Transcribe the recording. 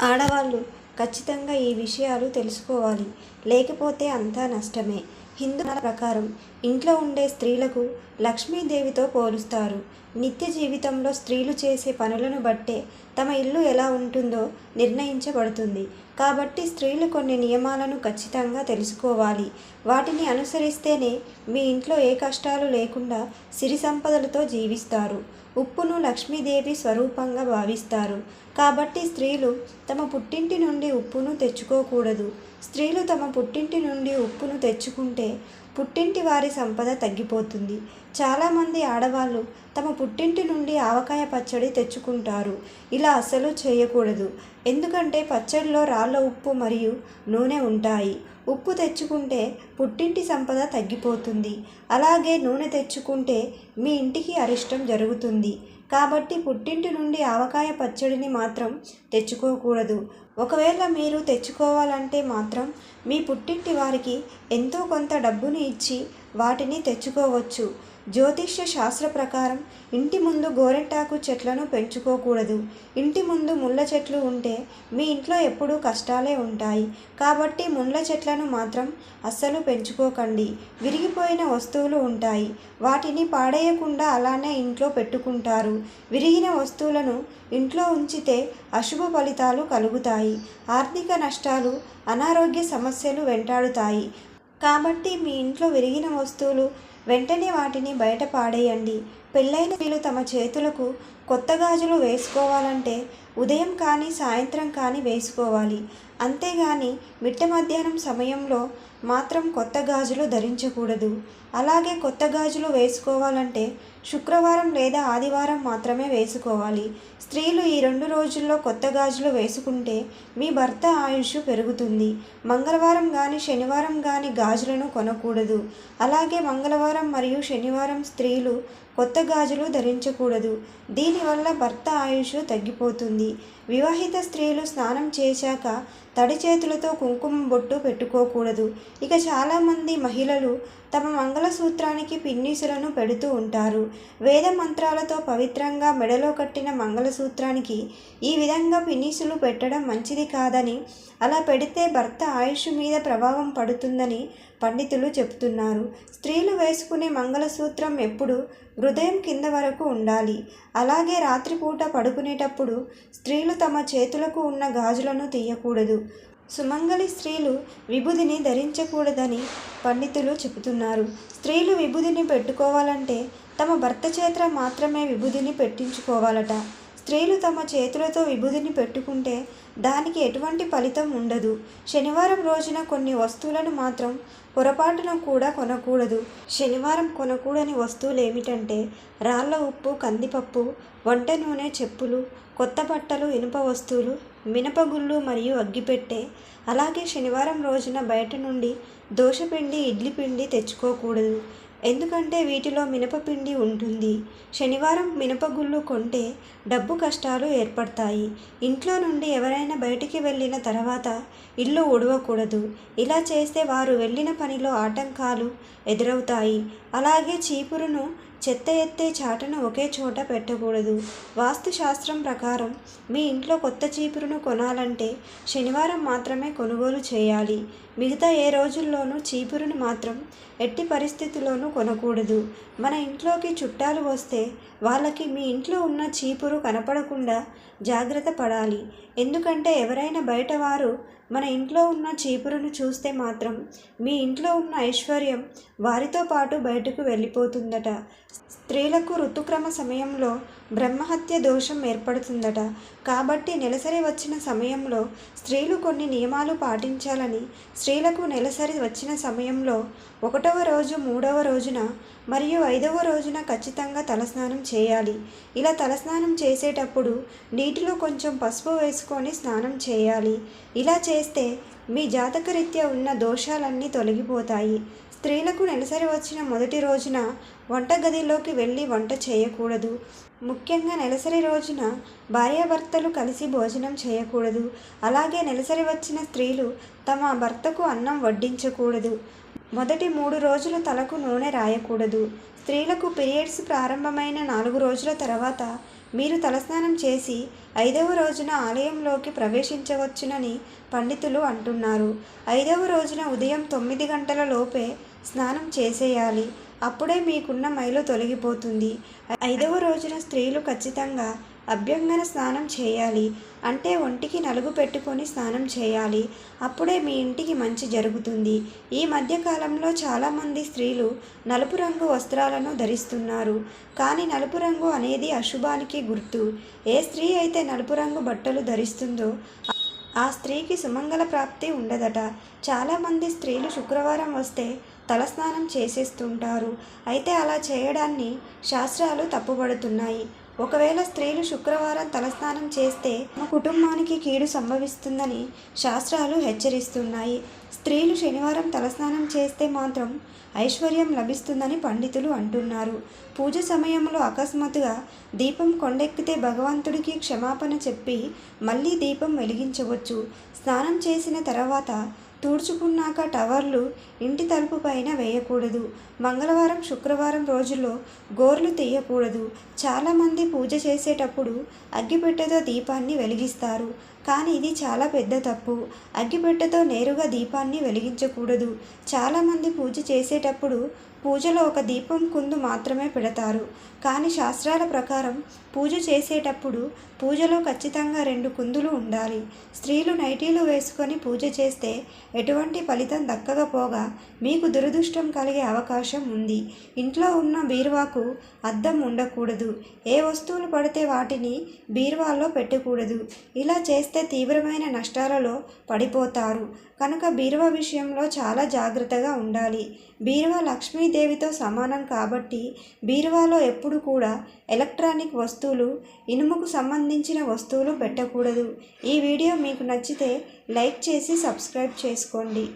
ఆడవాళ్ళు ఖచ్చితంగా ఈ విషయాలు తెలుసుకోవాలి. లేకపోతే అంతా నష్టమే. హిందూ ప్రకారం ఇంట్లో ఉండే స్త్రీలకు లక్ష్మీదేవితో పోలుస్తారు. నిత్య జీవితంలో స్త్రీలు చేసే పనులను బట్టే తమ ఇల్లు ఎలా ఉంటుందో నిర్ణయించబడుతుంది. కాబట్టి స్త్రీలు కొన్ని నియమాలను ఖచ్చితంగా తెలుసుకోవాలి. వాటిని అనుసరిస్తేనే మీ ఇంట్లో ఏ కష్టాలు లేకుండా సిరి సంపదలతో జీవిస్తారు. ఉప్పును లక్ష్మీదేవి స్వరూపంగా భావిస్తారు. కాబట్టి స్త్రీలు తమ పుట్టింటి నుండి ఉప్పును తెచ్చుకోకూడదు. స్త్రీలు తమ పుట్టింటి నుండి ఉప్పును తెచ్చుకుంటే పుట్టింటి వారి సంపద తగ్గిపోతుంది. చాలామంది ఆడవాళ్ళు తమ పుట్టింటి నుండి ఆవకాయ పచ్చడి తెచ్చుకుంటారు. ఇలా అస్సలు చేయకూడదు. ఎందుకంటే పచ్చడిలో రాళ్ళ ఉప్పు మరియు నూనె ఉంటాయి. ఉప్పు తెచ్చుకుంటే పుట్టింటి సంపద తగ్గిపోతుంది. అలాగే నూనె తెచ్చుకుంటే మీ ఇంటికి అరిష్టం జరుగుతుంది. కాబట్టి పుట్టింటి నుండి ఆవకాయ పచ్చడిని మాత్రం తెచ్చుకోకూడదు. ఒకవేళ మీరు తెచ్చుకోవాలంటే మాత్రం మీ పుట్టింటి వారికి ఎంతో కొంత డబ్బును ఇచ్చి వాటిని తెచ్చుకోవచ్చు. జ్యోతిష్య శాస్త్ర ప్రకారం ఇంటి ముందు గోరెంటాకు చెట్లను పెంచుకోకూడదు. ఇంటి ముందు ముళ్ళ చెట్లు ఉంటే మీ ఇంట్లో ఎప్పుడూ కష్టాలే ఉంటాయి. కాబట్టి ముళ్ళ చెట్లను మాత్రం అస్సలు పెంచుకోకండి. విరిగిపోయిన వస్తువులు ఉంటాయి. వాటిని పాడేయకుండా అలానే ఇంట్లో పెట్టుకుంటారు. విరిగిన వస్తువులను ఇంట్లో ఉంచితే అశుభ ఫలితాలు కలుగుతాయి. ఆర్థిక నష్టాలు అనారోగ్య సమస్యలు వెంటాడుతాయి. కాబట్టి మీ ఇంట్లో విరిగిన వస్తువులు వెంటనే వాటిని బయట పాడేయండి. పెళ్ళైన వీళ్ళు తమ చేతులకు కొత్త గాజులు వేసుకోవాలంటే ఉదయం కానీ సాయంత్రం కానీ వేసుకోవాలి. అంతేగాని మిట్ట మధ్యాహ్నం సమయంలో మాత్రం కొత్త గాజులు ధరించకూడదు. అలాగే కొత్త గాజులు వేసుకోవాలంటే శుక్రవారం లేదా ఆదివారం మాత్రమే వేసుకోవాలి. స్త్రీలు ఈ రెండు రోజుల్లో కొత్త గాజులు వేసుకుంటే మీ భర్త ఆయుష్ పెరుగుతుంది. మంగళవారం కానీ శనివారం కానీ గాజులను కొనకూడదు. అలాగే మంగళవారం మరియు శనివారం స్త్రీలు కొత్త గాజులు ధరించకూడదు. దీనివల్ల భర్త ఆయుష్ తగ్గిపోతుంది. వివాహిత స్త్రీలు స్నానం చేశాక తడి చేతులతో కుంకుమ బొట్టు పెట్టుకోకూడదు. ఇక చాలామంది మహిళలు తమ మంగళసూత్రానికి పిన్నీసులను పెడుతూ ఉంటారు. వేద మంత్రాలతో పవిత్రంగా మెడలో కట్టిన మంగళసూత్రానికి ఈ విధంగా పిన్నీసులు పెట్టడం మంచిది కాదని అలా పెడితే భర్త ఆయుష్ మీద ప్రభావం పడుతుందని పండితులు చెప్తున్నారు స్త్రీలు వేసుకునే మంగళసూత్రం ఎప్పుడు హృదయం కింద వరకు ఉండాలి. అలాగే రాత్రిపూట పడుకునేటప్పుడు స్త్రీలు తమ చేతులకు ఉన్న గాజులను తీయకూడదు. సుమంగళి స్త్రీలు విభుదిని ధరించకూడదని పండితులు చెబుతున్నారు. స్త్రీలు విభుదిని పెట్టుకోవాలంటే తమ భర్త చేత మాత్రమే విభుదిని పెట్టించుకోవాలట. స్త్రీలు తమ చేతులతో విభుదిని పెట్టుకుంటే దానికి ఎటువంటి ఫలితం ఉండదు. శనివారం రోజున కొన్ని వస్తువులను మాత్రం పొరపాటున కూడా కొనకూడదు. శనివారం కొనకూడని వస్తువులు ఏమిటంటే రాళ్ళ ఉప్పు కందిపప్పు వంట నూనె చెప్పులు కొత్త బట్టలు ఇనుప వస్తువులు మినపగుళ్ళు మరియు అగ్గిపెట్టె. అలాగే శనివారం రోజున బయట నుండి దోశపిండి ఇడ్లీ పిండి తెచ్చుకోకూడదు. ఎందుకంటే వీటిలో మినపపిండి ఉంటుంది. శనివారం మినపగుళ్ళు కొంటే డబ్బు కష్టాలు ఏర్పడతాయి. ఇంట్లో నుండి ఎవరైనా బయటికి వెళ్ళిన తర్వాత ఇల్లు ఉడవకూడదు ఇలా చేస్తే వారు వెళ్ళిన పనిలో ఆటంకాలు ఎదురవుతాయి. అలాగే చీపురును చెత్త ఎత్తే చాటను ఒకే చోట పెట్టకూడదు. వాస్తుశాస్త్రం ప్రకారం మీ ఇంట్లో కొత్త చీపురును కొనాలంటే శనివారం మాత్రమే కొనుగోలు చేయాలి. మిగతా ఏ రోజుల్లోనూ చీపురును మాత్రం ఎట్టి పరిస్థితుల్లోనూ కొనకూడదు. మన ఇంట్లోకి చుట్టాలు వస్తే వాళ్ళకి మీ ఇంట్లో ఉన్న చీపురు కనపడకుండా జాగ్రత్త పడాలి. ఎందుకంటే ఎవరైనా బయట వారు మన ఇంట్లో ఉన్న చీపురును చూస్తే మాత్రం మీ ఇంట్లో ఉన్న ఐశ్వర్యం వారితో పాటు బయటకు వెళ్ళిపోతుందట. స్త్రీలకు ఋతుక్రమ సమయంలో బ్రహ్మహత్య దోషం ఏర్పడుతుందట. కాబట్టి నెలసరి వచ్చిన సమయంలో స్త్రీలు కొన్ని నియమాలు పాటించాలని స్త్రీలకు నెలసరి వచ్చిన సమయంలో ఒకటవ రోజు మూడవ రోజున మరియు ఐదవ రోజున ఖచ్చితంగా తలస్నానం చేయాలి. ఇలా తలస్నానం చేసేటప్పుడు నీటిలో కొంచెం పసుపు వేసుకొని స్నానం చేయాలి. ఇలా చేస్తే మీ జాతకరీత్యా ఉన్న దోషాలన్నీ తొలగిపోతాయి. స్త్రీలకు నెలసరి వచ్చిన మొదటి రోజున వంటగదిలోకి వెళ్ళి వంట చేయకూడదు. ముఖ్యంగా నెలసరి రోజున భార్యాభర్తలు కలిసి భోజనం చేయకూడదు. అలాగే నెలసరి వచ్చిన స్త్రీలు తమ భర్తకు అన్నం వడ్డించకూడదు. మొదటి మూడు రోజులు తలకు నూనె రాయకూడదు. స్త్రీలకు పీరియడ్స్ ప్రారంభమైన నాలుగు రోజుల తర్వాత మీరు తలస్నానం చేసి ఐదవ రోజున ఆలయంలోకి ప్రవేశించవచ్చునని పండితులు అంటున్నారు. ఐదవ రోజున ఉదయం తొమ్మిది గంటల లోపే స్నానం చేసేయాలి. అప్పుడే మీకున్న మైలు తొలగిపోతుంది. ఐదవ రోజున స్త్రీలు ఖచ్చితంగా అభ్యంగన స్నానం చేయాలి. అంటే ఒంటికి నలుగు పెట్టుకొని స్నానం చేయాలి. అప్పుడే మీ ఇంటికి మంచి జరుగుతుంది. ఈ మధ్యకాలంలో చాలామంది స్త్రీలు నలుపు రంగు వస్త్రాలను ధరిస్తున్నారు. కానీ నలుపు రంగు అనేది అశుభానికి గుర్తు. ఏ స్త్రీ అయితే నలుపు రంగు బట్టలు ధరిస్తుందో ఆ స్త్రీకి సుమంగళ ప్రాప్తి ఉండదట. చాలామంది స్త్రీలు శుక్రవారం వస్తే తలస్నానం చేసేస్తుంటారు. అయితే అలా చేయడాన్ని శాస్త్రాలు తప్పుపడుతున్నాయి. ఒకవేళ స్త్రీలు శుక్రవారం తలస్నానం చేస్తే మా కుటుంబానికి కీడు సంభవిస్తుందని శాస్త్రాలు హెచ్చరిస్తున్నాయి. స్త్రీలు శనివారం తలస్నానం చేస్తే మాత్రం ఐశ్వర్యం లభిస్తుందని పండితులు అంటున్నారు. పూజ సమయంలో అకస్మాత్తుగా దీపం కొండెక్కితే భగవంతుడికి క్షమాపణ చెప్పి మళ్ళీ దీపం వెలిగించవచ్చు. స్నానం చేసిన తర్వాత తుడుచుకున్నాక టవర్లు ఇంటి తలుపు పైన వేయకూడదు. మంగళవారం శుక్రవారం రోజుల్లో గోర్లు తీయకూడదు. చాలామంది పూజ చేసేటప్పుడు అగ్గిపెట్టెతో దీపాన్ని వెలిగిస్తారు. కానీ ఇది చాలా పెద్ద తప్పు. అగ్గిపెట్టెతో నేరుగా దీపాన్ని వెలిగించకూడదు. చాలామంది పూజ చేసేటప్పుడు పూజలో ఒక దీపం కుందు మాత్రమే పెడతారు. కానీ శాస్త్రాల ప్రకారం పూజ చేసేటప్పుడు పూజలో ఖచ్చితంగా రెండు కుందులు ఉండాలి. స్త్రీలు నైటీలు వేసుకొని పూజ చేస్తే ఎటువంటి ఫలితం దక్కకపోగా మీకు దురదృష్టం కలిగే అవకాశం ఉంది. ఇంట్లో ఉన్న బీరువాకు అద్దం ఉండకూడదు. ఏ వస్తువులు పడితే వాటిని బీరువాలో పెట్టకూడదు. ఇలా చేస్తే చేస్తే తీవ్రమైన నష్టాలలో పడిపోతారు. కనుక బీరువా విషయంలో చాలా జాగ్రత్తగా ఉండాలి. బీరువా లక్ష్మీదేవితో సమానం కాబట్టి బీరువాలో ఎప్పుడు కూడా ఎలక్ట్రానిక్ వస్తువులు ఇనుముకు సంబంధించిన వస్తువులు పెట్టకూడదు. ఈ వీడియో మీకు నచ్చితే లైక్ చేసి సబ్స్క్రైబ్ చేసుకోండి.